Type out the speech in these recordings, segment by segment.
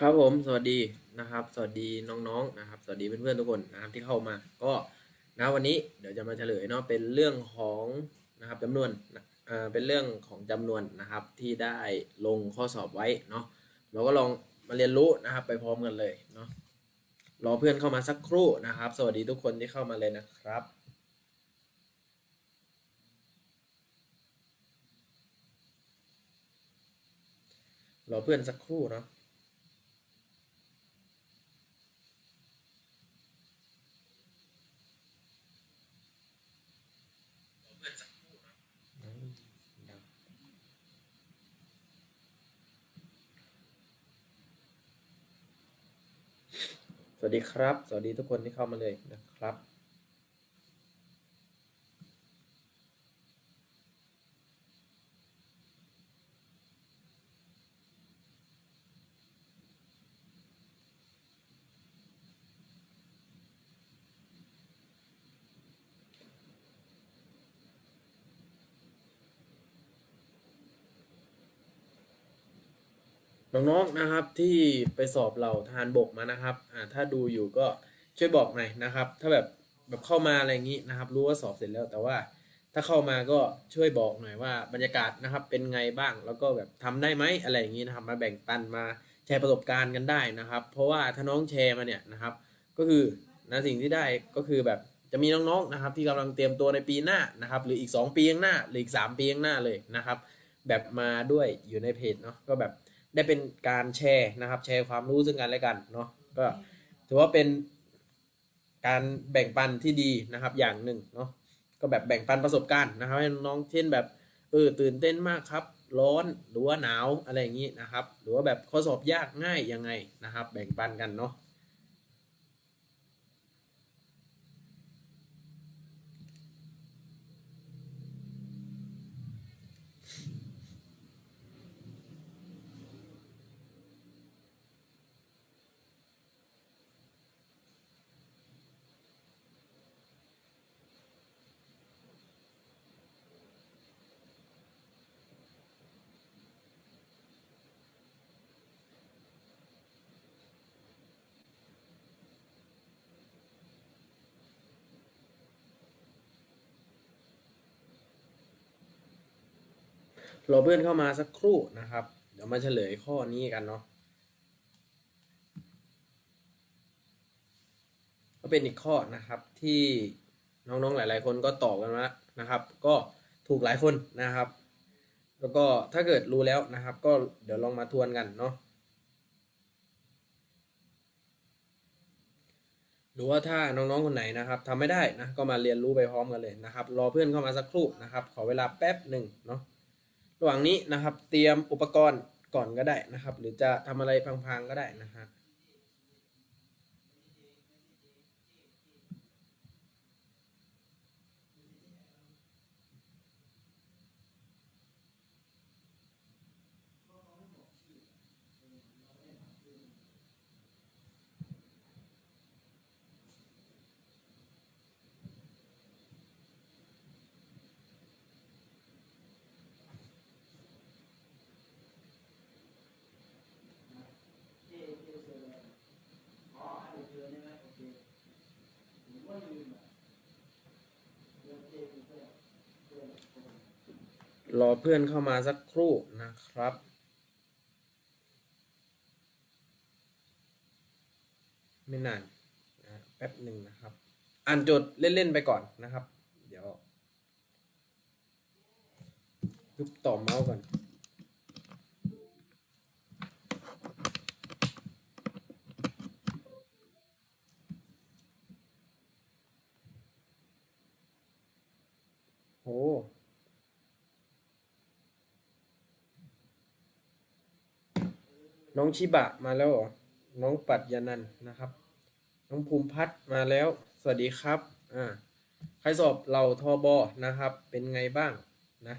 ครับผมสวัสดีนะครับ สวัสดีน้องๆนะครับ สวัสดีเพื่อนๆทุกคนนะครับที่เข้ามา ก็นะวันนี้เดี๋ยวจะมาเฉลยเนาะเป็นเรื่องของนะครับจำนวนนะเอ่อเป็นเรื่องของจำนวนนะครับที่ได้ลงข้อสอบไว้เนาะเราก็ลองมาเรียนรู้นะครับ ไปพร้อมกันเลยเนาะรอเพื่อนเข้ามาสักครู่นะครับ สวัสดีทุกคนที่เข้ามาเลยนะครับรอเพื่อนสักครู่เนาะ สวัสดีครับ สวัสดีทุกคนที่เข้ามาเลยนะครับ น้องๆนะครับที่ไปสอบเหล่าทหารบกมานะครับอ่าถ้าดูอยู่ก็ช่วยบอกหน่อยนะครับ ถ้าแบบแบบเข้ามาอะไรอย่างนี้นะครับ รู้ว่าสอบเสร็จแล้วแต่ว่าถ้าเข้ามาก็ช่วยบอกหน่อยว่าบรรยากาศนะครับเป็นไงบ้างแล้วก็แบบทำได้ไหมอะไรอย่างนี้นะครับ มาแบ่งปันมาแชร์ประสบการณ์กันได้นะครับ เพราะว่าถ้าน้องแชร์มาเนี่ยนะครับ ก็คือนะสิ่งที่ได้ก็คือแบบจะมีน้องๆนะครับ ที่กำลังเตรียมตัวในปีหน้านะครับ หรืออีก 2 ปีข้างหน้าหรืออีก 3 ปีข้างหน้าเลยนะครับ แบบมาด้วยอยู่ในเพจเนาะก็แบบ ได้เป็นการแชร์นะครับ แชร์ความรู้ซึ่งกันและกันเนาะก็ถือว่าเป็นการแบ่งปันที่ดีนะครับอย่างหนึ่งเนาะก็แบบแบ่งปันประสบการณ์นะครับให้น้องเช่นแบบเออตื่นเต้นมากครับ ร้อนหรือว่าหนาวอะไรอย่างนี้นะครับ หรือว่าแบบข้อสอบยากง่ายยังไงนะครับ แบ่งปันกันเนาะ รอเพื่อนเข้ามาสักครู่นะครับ เดี๋ยวมาเฉลยข้อนี้กันเนาะก็เป็นอีกข้อนะครับที่น้องๆหลาย ๆ คนก็ตอบกันมานะครับ ก็ถูกหลายคนนะครับ แล้วก็ถ้าเกิดรู้แล้วนะครับ ก็เดี๋ยวลองมาทวนกันเนาะหรือว่าถ้าน้องๆคนไหนนะครับทำไม่ได้นะก็มาเรียนรู้ไปพร้อมกันเลยนะครับ รอเพื่อนเข้ามาสักครู่นะครับ ขอเวลาแป๊บหนึ่งเนาะ ระหว่างนี้นะครับ เตรียมอุปกรณ์ก่อนก็ได้นะครับ หรือจะทำอะไรพังๆก็ได้นะฮะ รอเพื่อนเข้ามาสักครู่นะครับ ไม่นานนะแป๊บหนึ่งนะครับ อ่านโจทย์เล่น ๆ ไปก่อนนะครับ เดี๋ยวยุบต่อเมาส์ก่อน น้องชิบะมาแล้วหรอ น้องปัดยานันนะครับ น้องภูมิพัฒน์มาแล้ว สวัสดีครับ อ่า ใครสอบเหล่าทอบอนะครับ เป็นไงบ้างนะ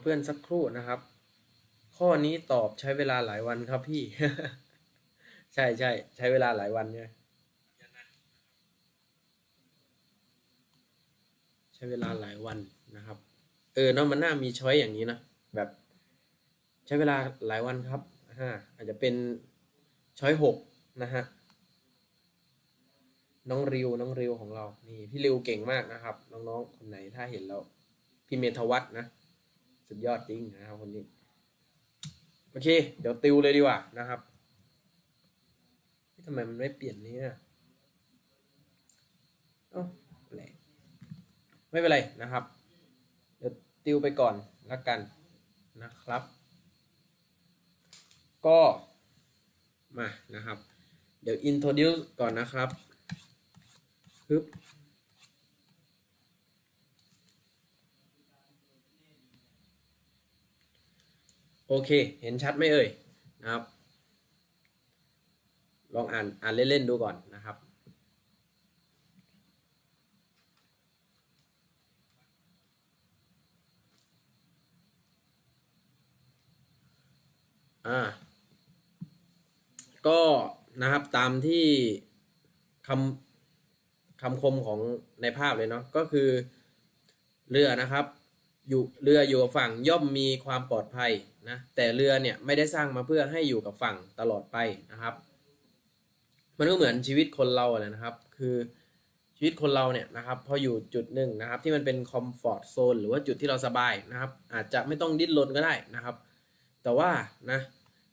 เพื่อนสักครู่นะครับ ข้อนี้ตอบใช้เวลาหลายวันครับพี่ ใช่ใช่ใช้เวลาหลายวันเนี่ยใช้เวลาหลายวันนะครับ เออเนาะมันน่ามีช้อยอย่างนี้นะแบบ ใช้เวลาหลายวันครับอ่าอาจจะเป็นช้อยหกนะฮะน้องริวน้องริวของเรา นี่พี่ริวเก่งมากนะครับ น้องๆ คนไหนถ้าเห็นแล้วพี่เมธวัฒน์นะ สุดยอดจริงนะครับคนนี้ โอเค เดี๋ยวติวเลยดีกว่านะครับทำไมมันไม่เปลี่ยนเนี้เอ้าแปลกไม่เป็นไรนะครับ เดี๋ยวติวไปก่อนละกันนะครับ ก็มานะครับ เดี๋ยว introduce ก่อนนะครับฮึบ โอเค เห็นชัดไหมเอ่ยนะครับ ลองอ่านอ่านเล่นๆดูก่อนนะครับ อ่า ก็นะครับตามที่คำคำคมของในภาพเลยเนาะก็คือเรือนะครับ อยู่เรืออยู่กับฝั่งย่อมมีความปลอดภัยนะแต่เรือเนี่ยไม่ได้สร้างมาเพื่อให้อยู่กับฝั่งตลอดไปนะครับ มันก็เหมือนชีวิตคนเราแหละนะครับ คือชีวิตคนเราเนี่ยนะครับพออยู่จุดหนึ่งนะครับ ที่มันเป็นคอมฟอร์ทโซนหรือว่าจุดที่เราสบายนะครับ อาจจะไม่ต้องดิ้นรนก็ได้นะครับ แต่ว่านะ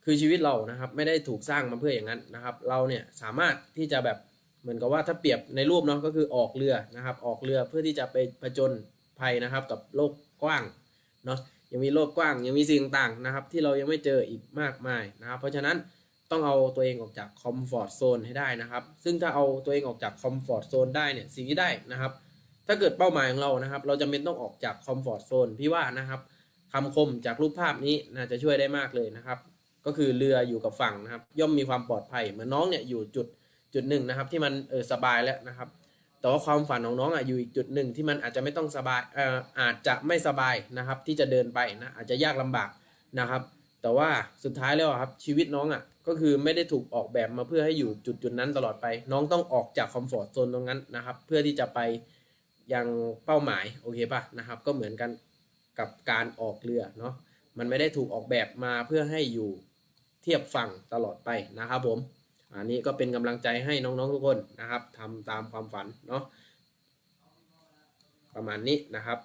คือชีวิตเรานะครับไม่ได้ถูกสร้างมาเพื่ออย่างนั้นนะครับ เราเนี่ยสามารถที่จะแบบเหมือนกับว่าถ้าเปรียบในรูปเนาะก็คือออกเรือนะครับ ออกเรือเพื่อที่จะไปผจญภัยนะครับ กับโลก กว้างเนาะยังมีโลกกว้างยังมีสิ่งต่างนะครับ ที่เรายังไม่เจออีกมากมายนะครับ เพราะฉะนั้นต้องเอาตัวเองออกจากคอมฟอร์ทโซนให้ได้นะครับ ซึ่งถ้าเอาตัวเองออกจากคอมฟอร์ทโซนได้เนี่ยสิ่งที่ได้นะครับ ถ้าเกิดเป้าหมายของเรานะครับ เราจำเป็นต้องออกจากคอมฟอร์ทโซนพี่ว่านะครับคำคมจากรูปภาพนี้น่าจะช่วยได้มากเลยนะครับ ก็คือเรืออยู่กับฝั่งนะครับ ย่อมมีความปลอดภัย เหมือนน้องเนี่ยอยู่จุดจุดหนึ่งนะครับ ที่มันเออสบายแล้วนะครับ แต่ว่าความฝันของน้องอะอยู่อีกจุดหนึ่งที่มันอาจจะไม่ต้องสบายเอ่ออาจจะไม่สบายนะครับ ที่จะเดินไปนะอาจจะยากลำบากนะครับ แต่ว่าสุดท้ายแล้วครับชีวิตน้องอะก็คือไม่ได้ถูกออกแบบมาเพื่อให้อยู่จุดจุดนั้นตลอดไป น้องต้องออกจากคอมฟอร์ทโซนตรงนั้นนะครับ เพื่อที่จะไปยังเป้าหมายโอเคป่ะนะครับ ก็เหมือนกันกับการออกเรือเนาะมันไม่ได้ถูกออกแบบมาเพื่อให้อยู่เทียบฝั่งตลอดไปนะครับผม อันนี้ก็เป็นกำลังใจให้น้องๆทุกคนนะครับทำตามความฝันเนาะประมาณนี้นะครับ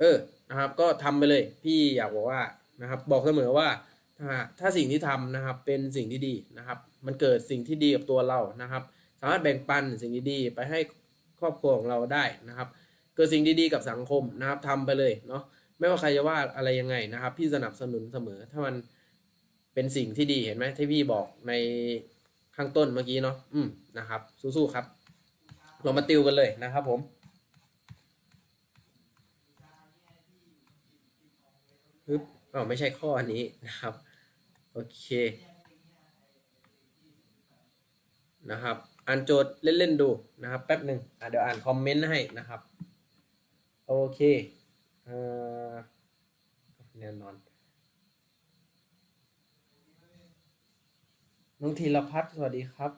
เออนะครับ ก็ทำไปเลย พี่อยากบอกว่านะครับ บอกเสมอว่าถ้าถ้าสิ่งที่ทำนะครับ เป็นสิ่งที่ดีนะครับ มันเกิดสิ่งที่ดีกับตัวเรานะครับ สามารถแบ่งปันสิ่งดีๆไปให้ครอบครัวของเราได้นะครับ เกิดสิ่งดีๆกับสังคมนะครับทำไปเลยเนาะไม่ว่าใครจะว่าอะไรยังไงนะครับ พี่สนับสนุนเสมอถ้ามัน เป็นสิ่งที่ดีเห็นไหมที่พี่บอกในข้างต้นเมื่อกี้เนาะอืมนะครับ สู้ๆครับเรามาติวกันเลยนะครับผมปึ๊บอ๋อไม่ใช่ข้อนี้นะครับ โอเคนะครับอ่านโจทย์เล่น ๆ ดูนะครับ แป๊บหนึ่งอะเดี๋ยวอ่านคอมเมนต์ให้นะครับ โอเคเอ่อแน่นอน น้องธีรพัฒน์สวัสดีครับ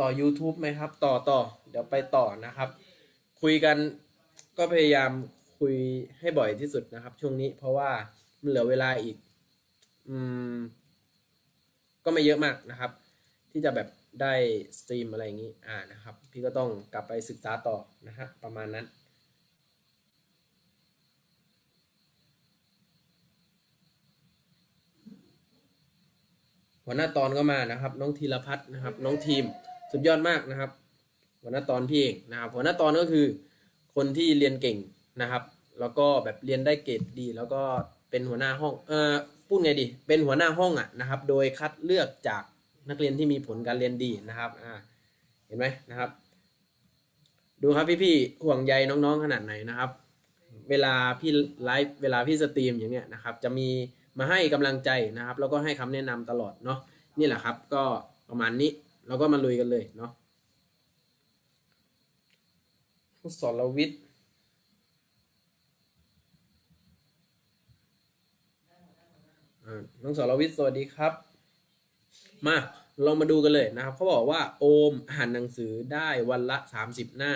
ต่อ YouTube ไหมครับ ต่อต่อ เดี๋ยวไปต่อนะครับ คุยกันก็พยายามคุยให้บ่อยที่สุดนะครับ ช่วงนี้เพราะว่ามันเหลือเวลาอีก อืม ก็ไม่เยอะมากนะครับ ที่จะแบบได้สตรีมอะไรอย่างนี้ อ่านะครับ พี่ก็ต้องกลับไปศึกษาต่อนะฮะประมาณนั้น หัวหน้าตอนก็มานะครับ น้องธีรพัฒน์นะครับ น้องทีมสุดยอดมากนะครับ หัวหน้าตอนพี่เองนะครับหัวหน้าตอนก็คือคนที่เรียนเก่งนะครับ แล้วก็แบบเรียนได้เกรดดี แล้วก็เป็นหัวหน้าห้องเอ่อพูดไงดี เป็นหัวหน้าห้องอะนะครับ โดยคัดเลือกจากนักเรียนที่มีผลการเรียนดีนะครับอ่าเห็นไหมนะครับ ดูครับพี่ๆห่วงใยน้องๆขนาดไหนนะครับ เวลาพี่ไลฟ์เวลาพี่สตรีมอย่างเงี้ยนะครับ จะมี มาให้กำลังใจนะครับ แล้วก็ให้คำแนะนำตลอดเนาะนี่แหละครับ ก็ประมาณนี้เราก็มาลุยกันเลยเนาะผู้สอนรวิทย์น้องสรวิทย์สวัสดีครับ มาลองมาดูกันเลยนะครับเขาบอกว่าโอมอ่านหนังสือได้วันละ 30 หน้า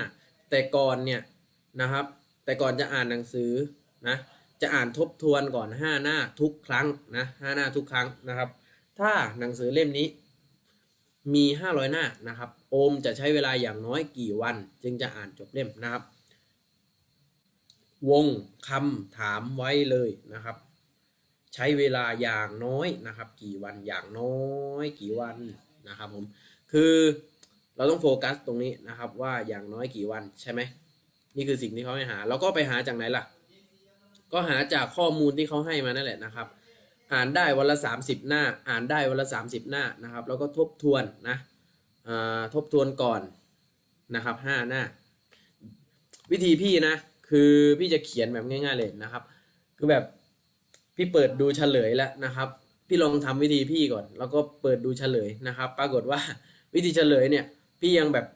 แต่ก่อนเนี่ยนะครับ แต่ก่อนจะอ่านหนังสือนะ จะอ่านทบทวนก่อน 5 หน้าทุกครั้งนะ5หน้าทุกครั้งนะครับ ถ้าหนังสือเล่มนี้มี 500 หน้านะครับ โอมจะใช้เวลาอย่างน้อยกี่วัน จึงจะอ่านจบเล่มนะครับ วงคำถามไว้เลยนะครับ ใช้เวลาอย่างน้อยนะครับ กี่วันอย่างน้อยกี่วันนะครับผมคือเราต้องโฟกัสตรงนี้นะครับว่าอย่างน้อยกี่วันใช่ไหมนี่คือสิ่งที่เขาให้หาเราก็ไปหาจากไหนล่ะ ก็หาจากข้อมูลที่เขาให้มานั่นแหละนะครับ อ่านได้วันละ 30 หน้า อ่านได้วันละ 30 หน้านะครับ แล้วก็ทบทวนนะอ่าทบทวนก่อนนะครับ 5 หน้า วิธีพี่นะ คือพี่จะเขียนแบบง่าย ๆเลยนะครับ คือแบบพี่เปิดดูเฉลยแล้วนะครับ พี่ลองทำวิธีพี่ก่อน แล้วก็เปิดดูเฉลยนะครับ ปรากฏว่าวิธีเฉลยเนี่ย พี่ยังแบบ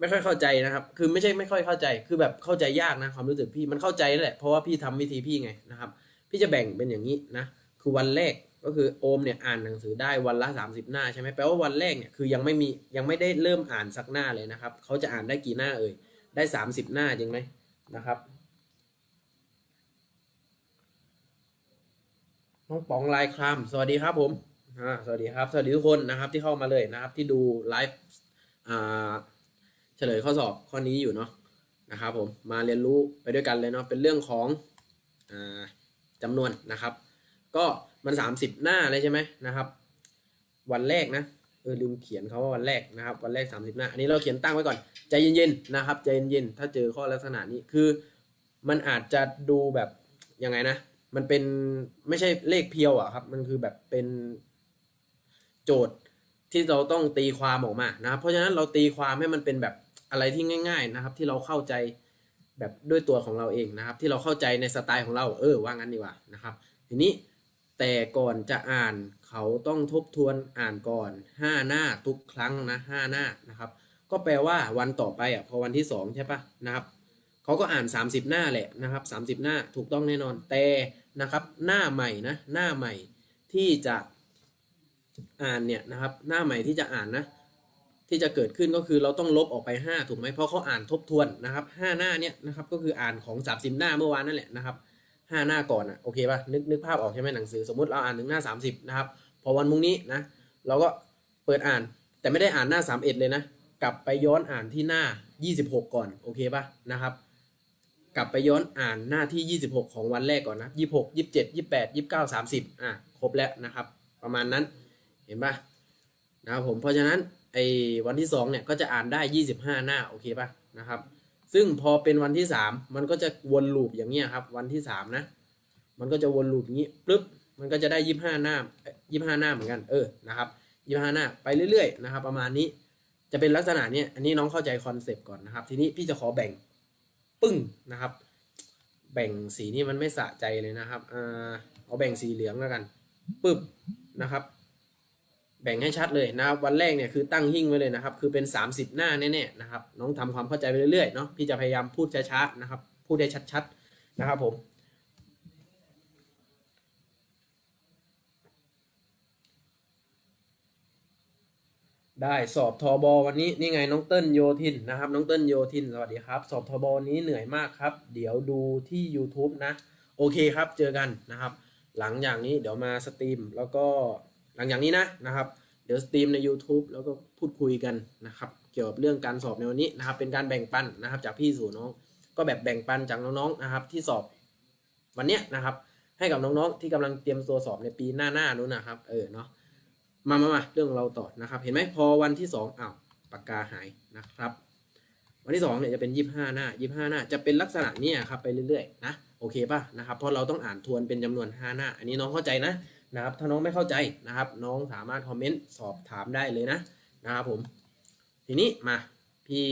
ไม่ค่อยเข้าใจนะครับ คือไม่ใช่ไม่ค่อยเข้าใจ คือแบบเข้าใจยากนะความรู้สึกพี่มันเข้าใจแหละ เพราะว่าพี่ทำวิธีพี่ไงนะครับ พี่จะแบ่งเป็นอย่างนี้นะ คือวันแรกก็คือโอมเนี่ยอ่านหนังสือได้วันละ 30 หน้าใช่ไหมแปลว่าวันแรกเนี่ยคือยังไม่มียังไม่ได้เริ่มอ่านสักหน้าเลยนะครับ เขาจะอ่านได้กี่หน้าเอ่ย ได้ 30 หน้าจริงไหมนะครับน้องป๋องลายครามสวัสดีครับผมสวัสดีครับ สวัสดีทุกคนนะครับที่เข้ามาเลยนะครับ ที่ดูไลฟ์อ่า เฉลยข้อสอบข้อนี้อยู่เนาะนะครับผมมาเรียนรู้ไปด้วยกันเลยเนาะเป็นเรื่องของอ่าจำนวนนะครับ ก็มัน 30 หน้าเลยใช่ไหมนะครับ วันแรกนะเออลืมเขียนเขาว่าวันแรกนะครับ วันแรก 30 หน้า อันนี้เราเขียนตั้งไว้ก่อนใจเย็นๆนะครับใจเย็นๆถ้าเจอข้อลักษณะนี้คือ มันอาจจะดูแบบยังไงนะ มันเป็นไม่ใช่เลขเพียวอะครับ มันคือแบบเป็นโจทย์ที่เราต้องตีความออกมานะครับเพราะฉะนั้นเราตีความให้มันเป็นแบบ อะไรที่ง่าย ๆนะครับ ที่เราเข้าใจแบบด้วยตัวของเราเองนะครับ ที่เราเข้าใจในสไตล์ของเราเออว่างั้นดีกว่านะครับ ทีนี้แต่ก่อนจะอ่านเขาต้องทบทวนอ่านก่อน 5 หน้าทุกครั้งนะ5หน้านะครับ ก็แปลว่าวันต่อไปอะพอวันที่ 2 ใช่ปะนะครับเขาก็อ่าน 30 หน้าแหละนะครับ 30 หน้าถูกต้องแน่นอนแต่นะครับ หน้าใหม่นะหน้าใหม่ที่จะอ่านเนี่ยนะครับ หน้าใหม่ที่จะอ่านนะ ที่จะเกิดขึ้นก็คือเราต้องลบออกไป 5 ถูกไหมเพราะเขาอ่านทบทวนนะครับ5หน้าเนี่ยนะครับก็คืออ่านของ 30 หน้าเมื่อวานนั่นแหละนะครับ5หน้าก่อนอะโอเคป่ะนึกนึกภาพออกใช่ไหมหนังสือสมมติเราอ่านถึงหน้า 30นะครับพอวันพรุ่งนี้นะเราก็เปิดอ่านแต่ไม่ได้อ่านหน้า 31 เลยนะ กลับไปย้อนอ่านที่หน้า 26 ก่อนโอเคป่ะนะครับ กลับไปย้อนอ่านหน้าที่ 26 ของวันแรกก่อนนะ 26 27 28 29 30อะครบแล้วนะครับ ประมาณนั้นเห็นป่ะนะครับผมเพราะฉะนั้น ไอ้วันที่2เนี่ยก็จะอ่านได้25หน้าโอเคป่ะนะครับ ซึ่งพอเป็นวันที่3มันก็จะวนลูปอย่างเงี้ยครับ วันที่3นะ มันก็จะวนลูปอย่างงี้ปึ๊บมันก็จะได้25หน้าเอ้ย25หน้าเหมือนกันเออนะครับ25หน้าไปเรื่อยๆนะครับ ประมาณนี้จะเป็นลักษณะเนี้ยอันนี้น้องเข้าใจคอนเซปต์ก่อนนะครับ ทีนี้พี่จะขอแบ่งปึ้งนะครับ แบ่งสีนี่มันไม่สะใจเลยนะครับอ่าเอาแบ่งสีเหลืองแล้วกันปึ๊บนะครับ แบ่งให้ชัดเลยนะครับวันแรกเนี่ยคือตั้งหิ้งไว้เลยนะครับ คือเป็น 30 หน้าแน่ๆนะครับ น้องทำความเข้าใจไปเรื่อยๆเนาะพี่จะพยายามพูดช้าๆนะครับ พูดได้ชัดๆนะครับผมได้สอบทอบอวันนี้นี่ไงน้องเติ้ลโยทินนะครับ น้องเติ้ลโยทินสวัสดีครับ สอบทอบอวันนี้เหนื่อยมากครับ เดี๋ยวดูที่ YouTube นะ โอเคครับเจอกันนะครับ หลังอย่างนี้เดี๋ยวมาสตรีมแล้วก็ หลังอย่างนี้นะนะครับ เดี๋ยวสตรีมใน YouTube แล้วก็พูดคุยกันนะครับ เกี่ยวกับเรื่องการสอบในวันนี้นะครับ เป็นการแบ่งปันนะครับ จากพี่สู่น้อง ก็แบบแบ่งปันจากน้องๆนะครับ ที่สอบวันเนี้ยนะครับ ให้กับน้องๆที่กำลังเตรียมตัวสอบในปีหน้าๆนู้นนะครับ เออเนาะมามามาเรื่องเราต่อนะครับ เห็นไหมพอวันที่สองอ้าวปากกาหายนะครับ วันที่สองเนี่ยจะเป็นยี่ห้าหน้ายี่ห้าหน้า จะเป็นลักษณะเนี้ครับไปเรื่อยๆนะโอเคป่ะนะครับเพราะเราต้องอ่านทวนเป็นจำนวนห้าหน้า อันนี้น้องเข้าใจนะ นะครับ ถ้าน้องไม่เข้าใจนะครับ น้องสามารถคอมเมนต์สอบถามได้เลยนะนะครับผม ทีนี้มาพี่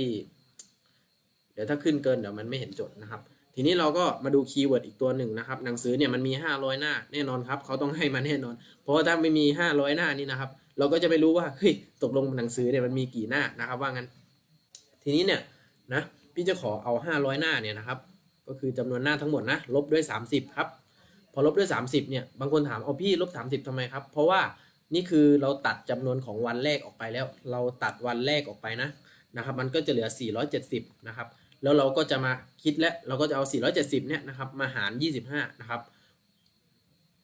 เดี๋ยวถ้าขึ้นเกินเดี๋ยวมันไม่เห็นจทย์นะครับ ทีนี้เราก็มาดูคีย์เวิร์ดอีกตัวหนึ่งนะครับ หนังสือเนี่ยมันมี 500 หน้าแน่นอนครับเขาต้องให้มาแน่นอน เพราะว่าถ้าไม่มี 500 หน้านี่นะครับ เราก็จะไม่รู้ว่าเฮ้ยตกลงหนังสือเนี่ยมันมีกี่หน้านะครับว่างั้น ทีนี้เนี่ยนะพี่จะขอเอา 500 หน้าเนี่ยนะครับ ก็คือจำนวนหน้าทั้งหมดนะลบด้วย 30 ครับ พอลบด้วย 30เนี่ยบางคนถามเอาพี่ลบ 30ทำไมครับ เพราะว่านี่คือเราตัดจำนวนของวันแรกออกไปแล้ว เราตัดวันแรกออกไปนะนะครับ มันก็จะเหลือ 470นะครับแล้วเราก็จะมาคิดและเราก็จะเอา 470เนี่ยนะครับมาหาร 25นะครับ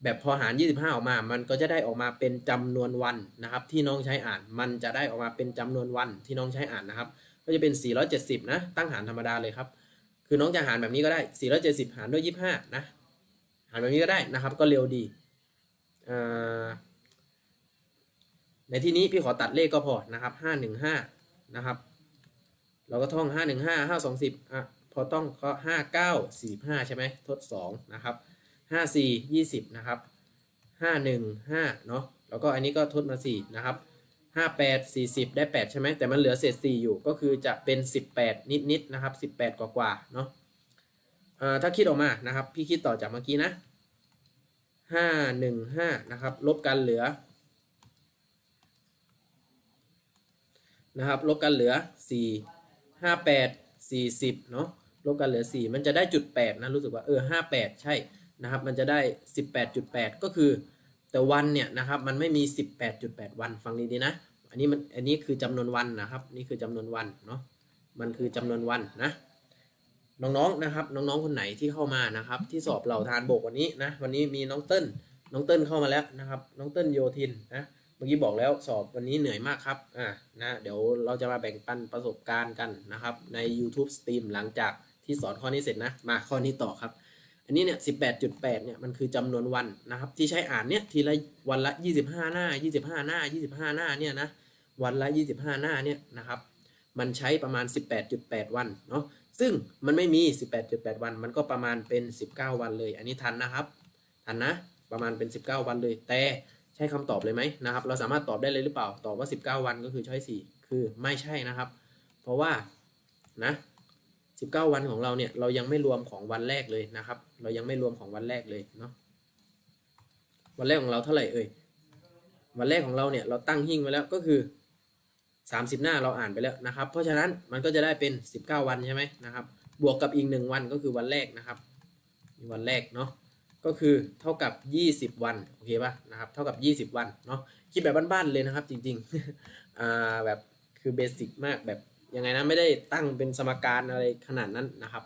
แบบพอหาร 25 ออกมา มันก็จะได้ออกมาเป็นจำนวนวันนะครับที่น้องใช้อ่าน มันจะได้ออกมาเป็นจำนวนวันที่น้องใช้อ่านนะครับ ก็จะเป็น 470 นะ ตั้งหารธรรมดาเลยครับ คือน้องจะหารแบบนี้ก็ได้ 470 หารด้วย 25 นะ หารแบบนี้ก็ได้นะครับ ก็เร็วดีในที่นี้พี่ขอตัดเลขก็พอนะครับ515นะครับ เราก็ท่อง515 520อะพอต้องก็59 45ใช่ไหมทด2นะครับ54 20นะครับ515เนาะแล้วก็อันนี้ก็ทดมา4นะครับ58 40ได้8ใช่ไหมแต่มันเหลือเศษ4อยู่ก็คือจะเป็น18นิดๆนะครับ18กว่าๆเนาะ อ่อถ้าคิดออกมานะครับ พี่คิดต่อจากเมื่อกี้นะ515นะครับ ลบกันเหลือนะครับ ลบกันเหลือ4 58 40เนาะลบกันเหลือ4มันจะได้จุด8นะรู้สึกว่าเออ58ใช่นะครับ มันจะได้18.8ก็คือ แต่วันเนี่ยนะครับมันไม่มี18.8วันฟังดีๆนะอันนี้มันอันนี้คือจำนวนวันนะครับ นี่คือจำนวนวันเนาะมันคือจำนวนวันนะ น้องๆนะครับ น้องๆคนไหนที่เข้ามานะครับ ที่สอบเหล่าทานโบกวันนี้นะวันนี้มีน้องเติ้ลน้องเติ้ลเข้ามาแล้วนะครับ น้องเติ้ลโยทินนะเมื่อกี้บอกแล้วสอบวันนี้เหนื่อยมากครับอ่านะเดี๋ยวเราจะมาแบ่งปันประสบการณ์กันนะครับ ใน YouTube Stream หลังจากที่สอนข้อนี้เสร็จนะมาข้อนี้ต่อครับ อันนี้เนี่ย18.8เนี่ยมันคือจำนวนวันนะครับ ที่ใช้อ่านเนี่ยทีละวันละ25หน้า25หน้า25หน้าเนี่ยนะวันละ25หน้าเนี่ยนะครับ มันใช้ประมาณ18.8วันเนาะ ซึ่งมันไม่มี 18.8 วัน มันก็ประมาณเป็น 19 วันเลย อันนี้ทันนะครับ ทันนะ ประมาณเป็น 19 วันเลย แต่ใช่คำตอบเลยไหมนะครับ เราสามารถตอบได้เลยหรือเปล่า ตอบว่า 19 วันก็คือช้อย4คือไม่ใช่นะครับ เพราะว่านะ 19 วันของเราเนี่ย เรายังไม่รวมของวันแรกเลยนะครับ เรายังไม่รวมของวันแรกเลยเนาะ วันแรกของเราเท่าไหร่เอ่ย วันแรกของเราเนี่ย เราตั้งหิ้งไว้แล้วก็คือ 30 หน้าเราอ่านไปแล้วนะครับ เพราะฉะนั้นมันก็จะได้เป็น 19 วันใช่ไหมนะครับ บวกกับอีก 1 วันก็คือวันแรกนะครับวันแรกเนาะก็คือเท่ากับ 20 วันโอเคป่ะนะครับเท่ากับ 20 วันเนาะคิดแบบบ้านๆเลยนะครับจริงๆอ่าแบบคือเบสิกมากแบบยังไงนะไม่ได้ตั้งเป็นสมการอะไรขนาดนั้นนะครับ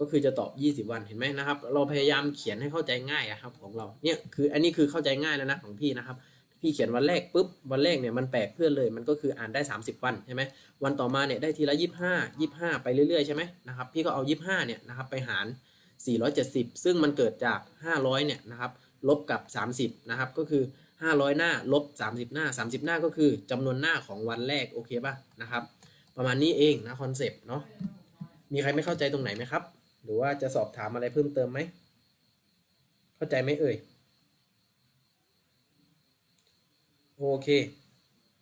ก็คือจะตอบ 20 วันเห็นไหมนะครับ เราพยายามเขียนให้เข้าใจง่ายอะครับของเราเนี่ยคืออันนี้คือเข้าใจง่ายแล้วนะของพี่นะครับ พี่เขียนวันแรกปุ๊บวันแรกเนี่ยมันแปลกเพื่อนเลยมันก็คืออ่านได้ 30 วันใช่ไหมวันต่อมาเนี่ยได้ทีละ 25 25 ไปเรื่อยๆใช่ไหมนะครับพี่ก็เอา 25เนี่ยนะครับไปหาร 470 ซึ่งมันเกิดจาก 500เนี่ยนะครับลบกับ 30นะครับก็คือ 500 หน้าลบ 30 หน้า 30 หน้าก็คือจำนวนหน้าของวันแรกโอเคป่ะนะครับประมาณนี้เองนะคอนเซปต์เนาะมีใครไม่เข้าใจตรงไหนไหมครับ หรือว่าจะสอบถามอะไรเพิ่มเติมไหมเข้าใจไหมเอ่ย โอเค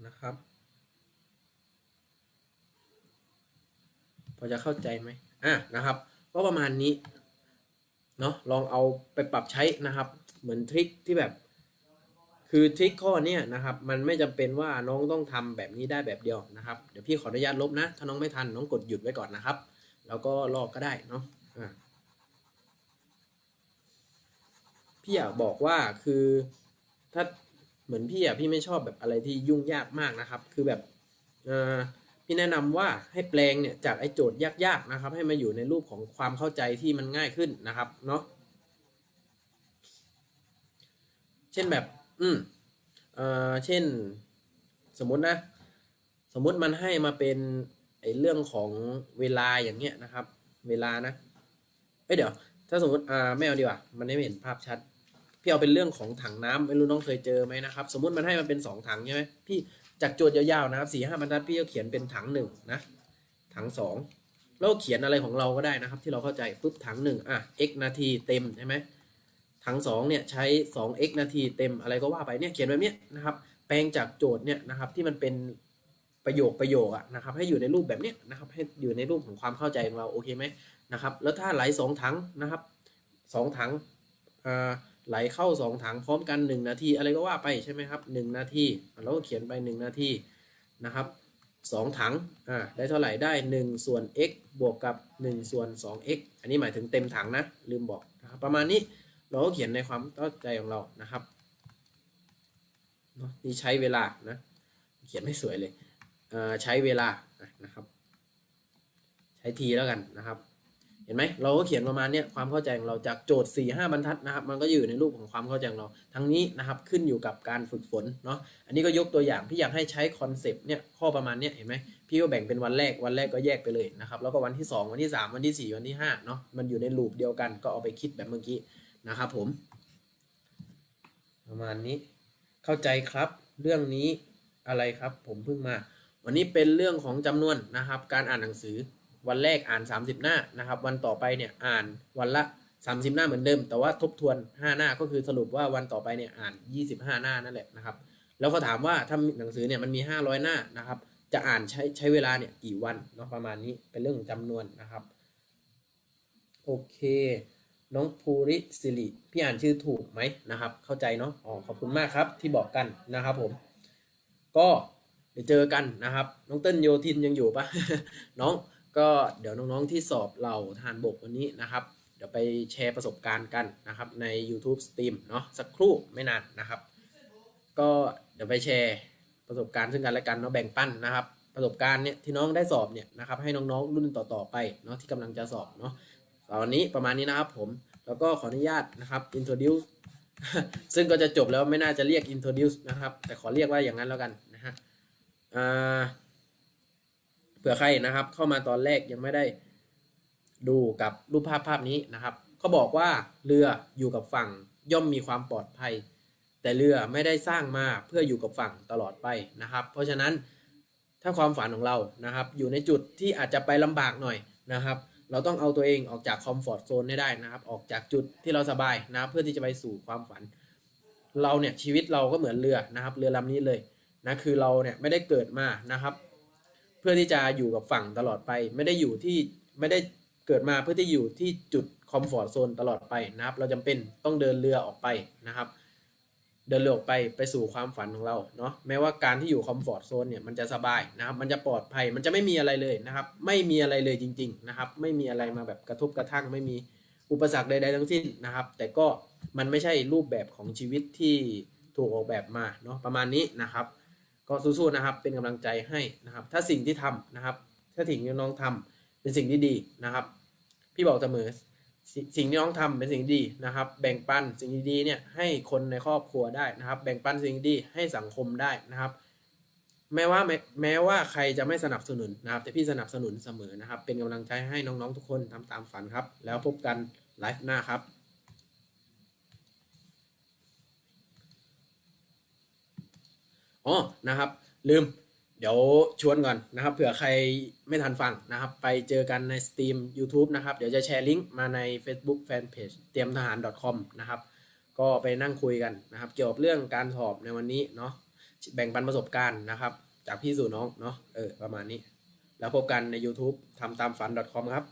นะครับ พอจะเข้าใจไหมอะนะครับก็ประมาณนี้เนาะลองเอาไปปรับใช้นะครับ เหมือนทริคที่แบบ คือทริคข้อเนี้ยนะครับ มันไม่จำเป็นว่าน้องต้องทำแบบนี้ได้แบบเดียวนะครับ เดี๋ยวพี่ขออนุญาตลบนะ ถ้าน้องไม่ทันน้องกดหยุดไว้ก่อนนะครับ แล้วก็ลอกก็ได้เนาะอะพี่อยากบอกว่าคือถ้า เหมือนพี่อะพี่ไม่ชอบแบบอะไรที่ยุ่งยากมากนะครับ คือแบบพี่แนะนำว่าให้แปลงเนี่ยจากไอ้โจทย์ยากๆนะครับ ให้มาอยู่ในรูปของความเข้าใจที่มันง่ายขึ้นนะครับเนาะเช่นแบบ อืมเอ่อเช่น สมมตินะ สมมติมันให้มาเป็นไอ้เรื่องของเวลาอย่างเงี้ยนะครับ เวลานะเอ้ยเดี๋ยว ถ้าสมมติอ่าไม่เอาดีกว่ามันไม่เห็นภาพชัด พี่เอาเป็นเรื่องของถังน้ำไม่รู้น้องเคยเจอไหมนะครับ สมมติมันให้มันเป็นสองถังใช่ไหมพี่จากโจทย์ยาวๆนะครับสี่ห้าบรรทัดพี่ก็เขียนเป็นถังหนึ่งนะถังสองแล้วเขียนอะไรของเราก็ได้นะครับ ที่เราเข้าใจปุ๊บถังหนึ่งอะ x นาทีเต็มใช่ไหมถังสองเนี่ยใช้ 2x นาทีเต็มอะไรก็ว่าไปเนี่ยเขียนแบบนี้นะครับ แปลงจากโจทย์เนี่ยนะครับที่มันเป็นประโยคประโยคอะนะครับ ให้อยู่ในรูปแบบเนี้ยนะครับ ให้อยู่ในรูปของความเข้าใจของเราโอเคไหมนะครับ แล้วถ้าไหลสองถังนะครับสองถังอ่า ไหลเข้าสองถังพร้อมกัน 1 นาที อะไรก็ว่าไปใช่ไหมครับ 1 นาทีเราก็เขียนไป 1 นาทีนะครับสองถังอ่าได้เท่าไหร่ได้ 1 ส่วน x บวกกับ 1 ส่วน 2x อันนี้หมายถึงเต็มถังนะ ลืมบอกนะครับประมาณนี้เราก็เขียนในความเข้าใจของเรานะครับเนาะนี่ใช้เวลานะเขียนไม่สวยเลยเออใช้เวลานะครับ ใช้ทีแล้วกันนะครับ เห็นไหมเราก็เขียนประมาณเนี้ยความเข้าใจของเราจากโจทย์4ี่ห้าบรรทัดนะครับ มันก็อยู่ในรูปของความเข้าใจของเรา ทั้งนี้นะครับขึ้นอยู่กับการฝึกฝนเนาะอันนี้ก็ยกตัวอย่างพี่อยากให้ใช้คอนเซปต์เนี่ยข้อประมาณเนี้ยเห็นไหมพี่ก็แบ่งเป็นวันแรกวันแรกก็แยกไปเลยนะครับแล้วก็วันที่ 2 วันที่ 3 วันที่ 4 วันที่5เนาะมันอยู่ในลูปเดียวกันก็เอาไปคิดแบบเมื่อกี้นะครับผม ประมาณนี้เข้าใจครับ เรื่องนี้อะไรครับ ผมเพิ่งมา วันนี้เป็นเรื่องของจำนวนนะครับ การอ่านหนังสือ วันแรกอ่าน 30 หน้านะครับวันต่อไปเนี่ยอ่านวันละ 30 หน้าเหมือนเดิม แต่ว่าทบทวน 5 หน้าก็คือสรุปว่าวันต่อไปเนี่ยอ่าน 25 หน้านั่นแหละนะครับแล้วก็ถามว่าถ้าหนังสือเนี่ยมันมี 500 หน้านะครับจะอ่านใช้ใช้เวลาเนี่ยกี่วันเนาะประมาณนี้เป็นเรื่องของจำนวนนะครับโอเคน้องภูริสิริพี่อ่านชื่อถูกไหมนะครับ เข้าใจเนาะอ๋อขอบคุณมากครับที่บอกกันนะครับผม ก็เดี๋ยวเจอกันนะครับ น้องเต้นโยทินยังอยู่ปะน้อง ก็เดี๋ยวน้องๆที่สอบเหล่าทหารบกวันนี้นะครับ เดี๋ยวไปแชร์ประสบการณ์กันนะครับใน YouTube Stream เนาะสักครู่ไม่นานนะครับ ก็เดี๋ยวไปแชร์ประสบการณ์ซึ่งกันและกันเนาะแบ่งปันนะครับ ประสบการณ์เนี่ยที่น้องได้สอบเนี่ยนะครับให้น้องๆรุ่นต่อๆไปเนาะที่กำลังจะสอบเนาะตอนนี้ประมาณนี้นะครับผมแล้วก็ขออนุญาตนะครับ introduce ซึ่งก็จะจบแล้วไม่น่าจะเรียก introduce นะครับ แต่ขอเรียกว่าอย่างนั้นแล้วกันนะฮะอ่า ผื่อใครนะครับ เข้ามาตอนแรกยังไม่ได้ดูกับรูปภาพภาพนี้นะครับเขาบอกว่าเรืออยู่กับฝั่งย่อมมีความปลอดภัย แต่เรือไม่ได้สร้างมาเพื่ออยู่กับฝั่งตลอดไปนะครับ เพราะฉะนั้นถ้าความฝันของเรานะครับ อยู่ในจุดที่อาจจะไปลำบากหน่อยนะครับ เราต้องเอาตัวเองออกจากคอมฟอร์ทโซนให้ได้นะครับ ออกจากจุดที่เราสบายนะเพื่อที่จะไปสู่ความฝัน เราเนี่ยชีวิตเราก็เหมือนเรือนะครับ เรือลำนี้เลยนะคือเราเนี่ยไม่ได้เกิดมานะครับ พื่อที่จะอยู่กับฝั่งตลอดไป ไม่ได้อยู่ที่ไม่ได้เกิดมาเพื่อที่อยู่ที่จุดคอมฟอร์ทโซนตลอดไปนะครับ เราจำเป็นต้องเดินเรือออกไปนะครับ เดินเรือออกไปไปสู่ความฝันของเราเนาะแม้ว่าการที่อยู่คอมฟอร์ทโซนเนี่ยมันจะสบายนะครับ มันจะปลอดภัยมันจะไม่มีอะไรเลยนะครับ ไม่มีอะไรเลยจริง ๆนะครับ ไม่มีอะไรมาแบบกระทบกระทั่งไม่มีอุปสรรคใดๆทั้งสิ้นนะครับ แต่ก็มันไม่ใช่รูปแบบของชีวิตที่ถูกออกแบบมาเนาะประมาณนี้นะครับ ก็สู้ๆนะครับ เป็นกำลังใจให้นะครับ ถ้าสิ่งที่ทำนะครับ ถ้าสิ่งที่น้องทำเป็นสิ่งที่ดีนะครับ พี่บอกเสมอสสิ่งที่น้องทำเป็นสิ่งดีนะครับ แบ่งปันสิ่งดีๆเนี่ยให้คนในครอบครัวได้นะครับ แบ่งปันสิ่งดีให้สังคมได้นะครับ แม้ว่าแมแม้ว่าใครจะไม่สนับสนุนนะครับ แต่พี่สนับสนุนเสมอนะครับ เป็นกำลังใจให้น้องๆทุกคนทำตามฝันครับ แล้วพบกันไลฟ์หน้าครับ อ๋อนะครับ ลืม เดี๋ยวชวนก่อนนะครับ เผื่อใครไม่ทันฟังนะครับ ไปเจอกันในสตรีม YouTube นะครับ เดี๋ยวจะแชร์ลิงก์มาใน Facebook Fanpage เตรียมทหาร .com นะครับ ก็ไปนั่งคุยกันนะครับ เกี่ยวกับเรื่องการสอบในวันนี้เนาะแบ่งปันประสบการณ์นะครับ จากพี่สู่น้องเนาะเออประมาณนี้ แล้วพบกันใน YouTube ทำตามฝัน .com ครับ